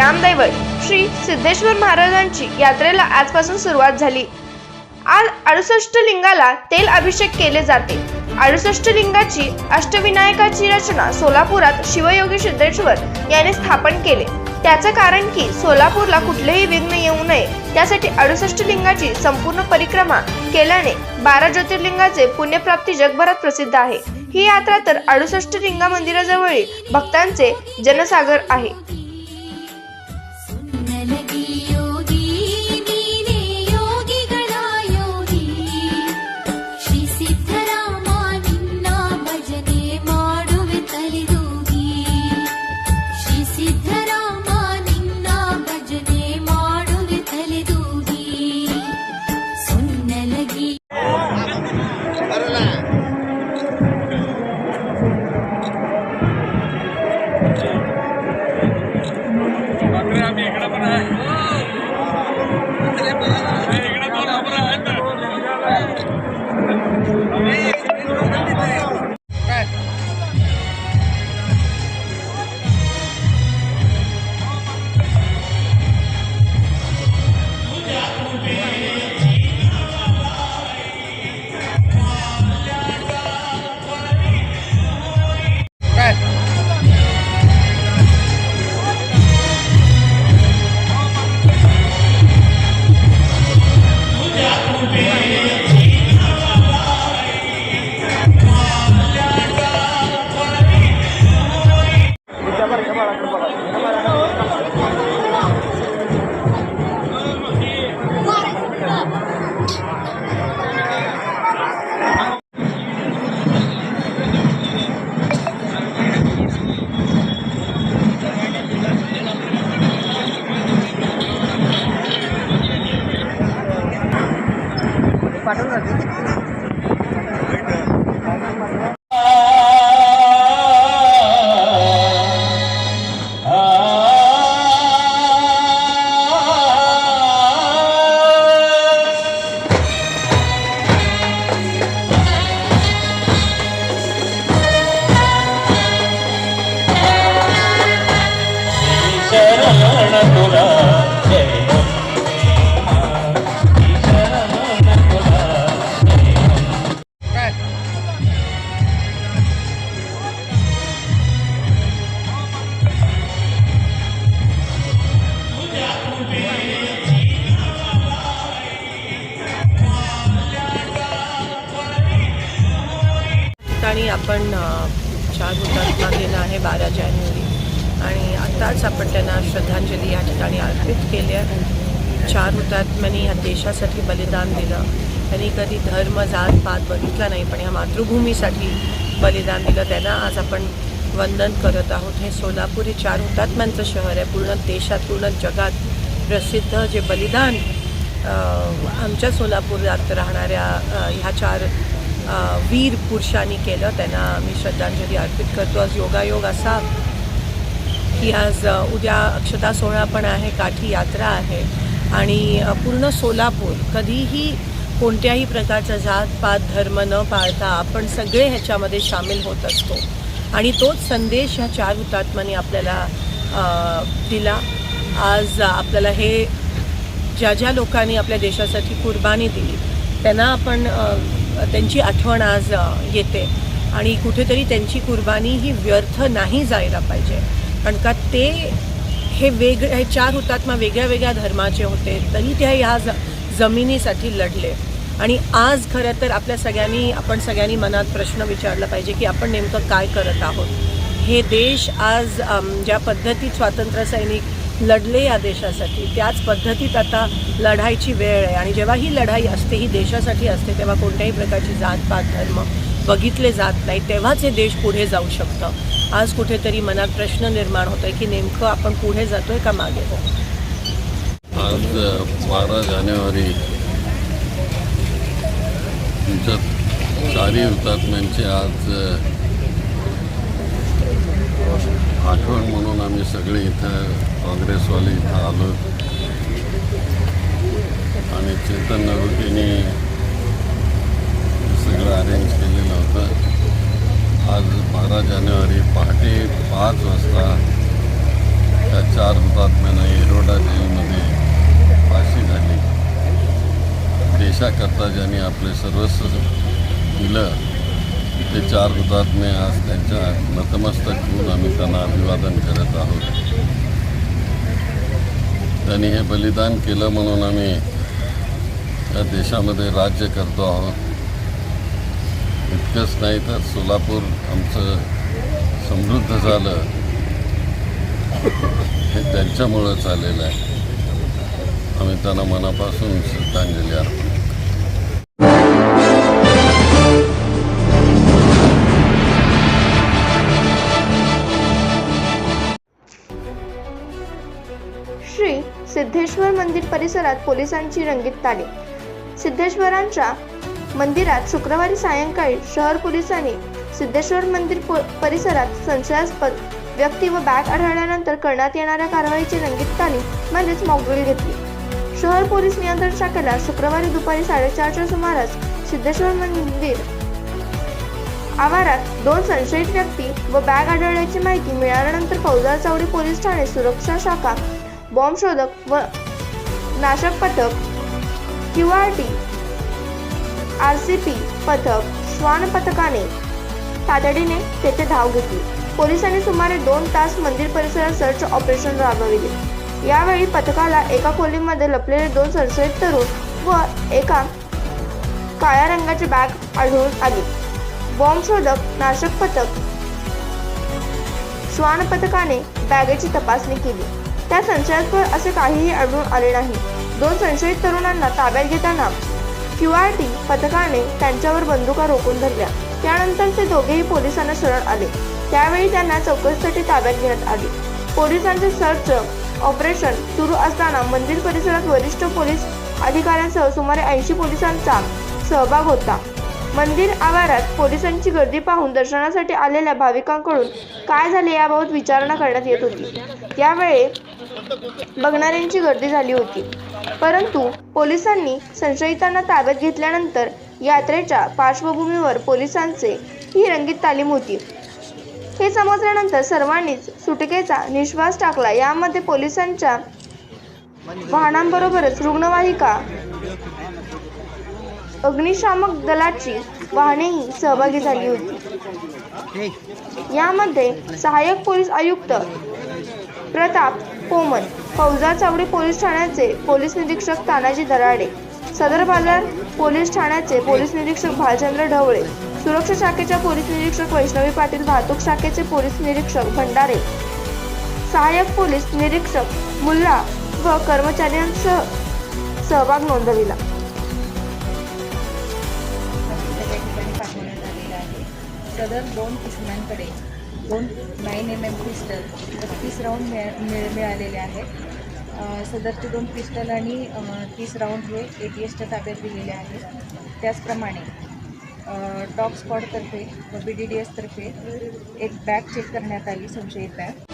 रामदैवत ग्रामदैवत श्री सिद्धेश्वर महाराजांची यात्रेला आजपासून सुरुवात झाली. आज अडुसष्ट लिंगाला तेल अभिषेक केले जाते. अडुसष्ट लिंगाची अष्टविनायकाची रचना सोलापुरात शिवयोगी सिद्धेश्वर याने स्थापन केले. त्याचं कारण की सोलापूरला कुठलेही विघ्न येऊ नये त्यासाठी अडुसष्ट लिंगाची संपूर्ण परिक्रमा केल्याने बारा ज्योतिर्लिंगाचे पुण्यप्राप्ती जगभरात प्रसिद्ध आहे. ही यात्रा तर अडुसष्ट लिंगा मंदिराजवळील भक्तांचे जनसागर आहे. शरण तुला जय ठिकाणी आपण चार होतात दिलं आहे बारा जानेवारी. आत्ताच आपण त्यांना श्रद्धांजली या ठिकाणी अर्पित केली आहे. चार हुतात्म्यांनी या देशासाठी बलिदान दिलं. त्यांनी कधी धर्म जात पात बघितला नाही पण या मातृभूमीसाठी बलिदान दिलं. त्यांना आज आपण वंदन करत आहोत. हे सोलापूर हे चार हुतात्म्यांचं शहर आहे. पूर्ण देशात पूर्ण जगात प्रसिद्ध जे बलिदान आमच्या सोलापुरात राहणाऱ्या ह्या चार वीर पुरुषांनी केलं. त्यांना आम्ही श्रद्धांजली अर्पित करतो. आज योगायोग असा की आज उद्या अक्षता सोहळा पण आहे काठी यात्रा आहे आणि पूर्ण सोलापूर कधीही कोणत्याही प्रकारचा जात पात धर्म न पाळता आपण सगळे ह्याच्यामध्ये सामील होत असतो. आणि तोच संदेश ह्या चार हुतात्म्यांनी आपल्याला दिला. आज आपल्याला हे ज्या ज्या लोकांनी आपल्या देशासाठी कुर्बानी दिली त्यांना आपण त्यांची आठवण आज येते. आणि कुठेतरी त्यांची कुर्बानी ही व्यर्थ नाही जायला पाहिजे. कारण का ते हे वेग हे चार हुतात्मा वेगळ्या वेगळ्या धर्माचे होते तरी ते ह्या ज जमिनीसाठी लढले. आणि आज खरं तर आपल्या सगळ्यांनी आपण सगळ्यांनी मनात प्रश्न विचारला पाहिजे की आपण नेमकं काय करत आहोत. हे देश आज ज्या पद्धतीत स्वातंत्र्यसैनिक लढले या देशासाठी त्याच पद्धतीत आता लढायची वेळ आहे. आणि जेव्हा ही लढाई असते ही देशासाठी असते तेव्हा कोणत्याही प्रकारची जातपात धर्म बघितले जात नाही तेव्हाच हे देश पुढे जाऊ शकतं. आज कुठेतरी मनात प्रश्न निर्माण होतो आहे की नेमकं आपण पुढे जातोय का मागे? आज बारा जानेवारी तुमच्या चारही हुतात्म्यांची आज आठवण म्हणून आम्ही सगळे इथं काँग्रेसवाले इथं आलो. आणि चेतन नगुटीने सगळं अरेंज केलेलं होतं. आज बारा जानेवारी पहाटे पाच वाजता त्या चार हुतात्म्यानं येरोडा जेलमध्ये फाशी झाली. देशाकरता ज्यांनी आपले सर्वस्व दिलं ते चार हुतात्मे आज त्यांच्या नतमस्तक होऊन आम्ही त्यांना अभिवादन करत आहोत. त्यांनी हे बलिदान केलं म्हणून आम्ही या देशामध्ये राज्य करतो आहोत. इतकंच नाही तर सोलापूर आमचं समृद्ध झालं. हे त्यांच्यामुळं झालेलं आहे. आम्ही त्यांना मनापासून श्रद्धांजली अर्पण श्री सिद्धेश्वर मंदिर परिसरात पोलिसांची रंगीत तालीम सिद्धेश्वरांच्या मंदिरात शुक्रवारी सायंकाळी शहर पोलिसांनी सिद्धेश्वर मंदिर परिसरात संशयास्पद व्यक्ती व बॅग आढळल्यानंतर करण्यात येणाऱ्या कारवाईची रंगीत तालीम म्हणजेच मॉकड्रिल घेतली. शहर पोलीस नियंत्रण शाखेला शुक्रवारी दुपारी साडेचारच्या सुमारास सिद्धेश्वर मंदिर आवारात दोन संशयित व्यक्ती व बॅग आढळल्याची माहिती मिळाल्यानंतर फौजदार चौडी पोलीस ठाणे सुरक्षा शाखा बॉम्ब शोधक व नाशक पथक Q R T R C P पथक श्वान पथकाने तातडीने तेथे धाव घेतली. पोलिसांनी सुमारे दोन तास मंदिर परिसरात सर्च ऑपरेशन राबविले. यावेळी पथकाला एका खोलीमध्ये लपलेले दोन संशयित तरुण व एका काळ्या रंगाची बॅग आढळून आली. बॉम्ब शोधक नाशक पथक श्वान पथकाने बॅगेची तपासणी केली. त्या संशयास्पद असे काहीही आढळून आले नाही. दोन संशयित तरुणांना ताब्यात घेताना क्यू आर टी पथकाने त्यांच्यावर बंदुका रोखून धरल्या. त्यानंतर ते दोघेही पोलिसांना शरण आले. त्यावेळी त्यांना चौकशीसाठी ताब्यात घेण्यात आली. पोलिसांचे सर्च ऑपरेशन सुरू असताना मंदिर परिसरात वरिष्ठ पोलीस अधिकाऱ्यांसह सुमारे ऐंशी पोलिसांचा सहभाग होता. मंदिर आवारात पोलिसांची गर्दी पाहून दर्शनासाठी आलेल्या भाविकांकडून काय झाले याबाबत विचारणा करण्यात येत होती. त्यावेळी बघणाऱ्यांची गर्दी झाली होती. परंतु पोलिसांनी संशयितांना ताब्यात घेतल्यानंतर यात्रेच्या पार्श्वभूमीवर पोलिसांचे ही रंगीत तालीम होती. हे समजल्यानंतर सर्वांनीच सुटकेचा निश्वास टाकला. यामध्ये पोलिसांच्या वाहनांबरोबरच रुग्णवाहिका अग्निशामक दलाची वाहनेही सहभागी झाली होती. यामध्ये सहाय्यक पोलीस आयुक्त प्रताप पोमन फौजा चावडी पोलीस ठाण्याचे पोलीस निरीक्षक तानाजी दराडे सदर बाजार पोलीस ठाण्याचे पोलीस निरीक्षक भालचंद्र ढवळे सुरक्षा शाखेच्या पोलीस निरीक्षक वैष्णवी पाटील वाहतूक शाखेचे पोलीस निरीक्षक भंडारे सहाय्यक पोलीस निरीक्षक मुल्ला व कर्मचाऱ्यांसह सहभाग नोंदविला. सदर दोन इसमांकडे दोन नाईन एम एम पिस्टल बत्तीस राऊंड मिळ मिळालेले आहेत. सदरचे दोन पिस्टल आणि तीस राऊंड हे ए टी एसच्या ताब्यात दिलेले आहेत. त्याचप्रमाणे डॉग स्पॉटतर्फे व बी डी डी एसतर्फे एक बॅग चेक करण्यात आली संशयित बॅग.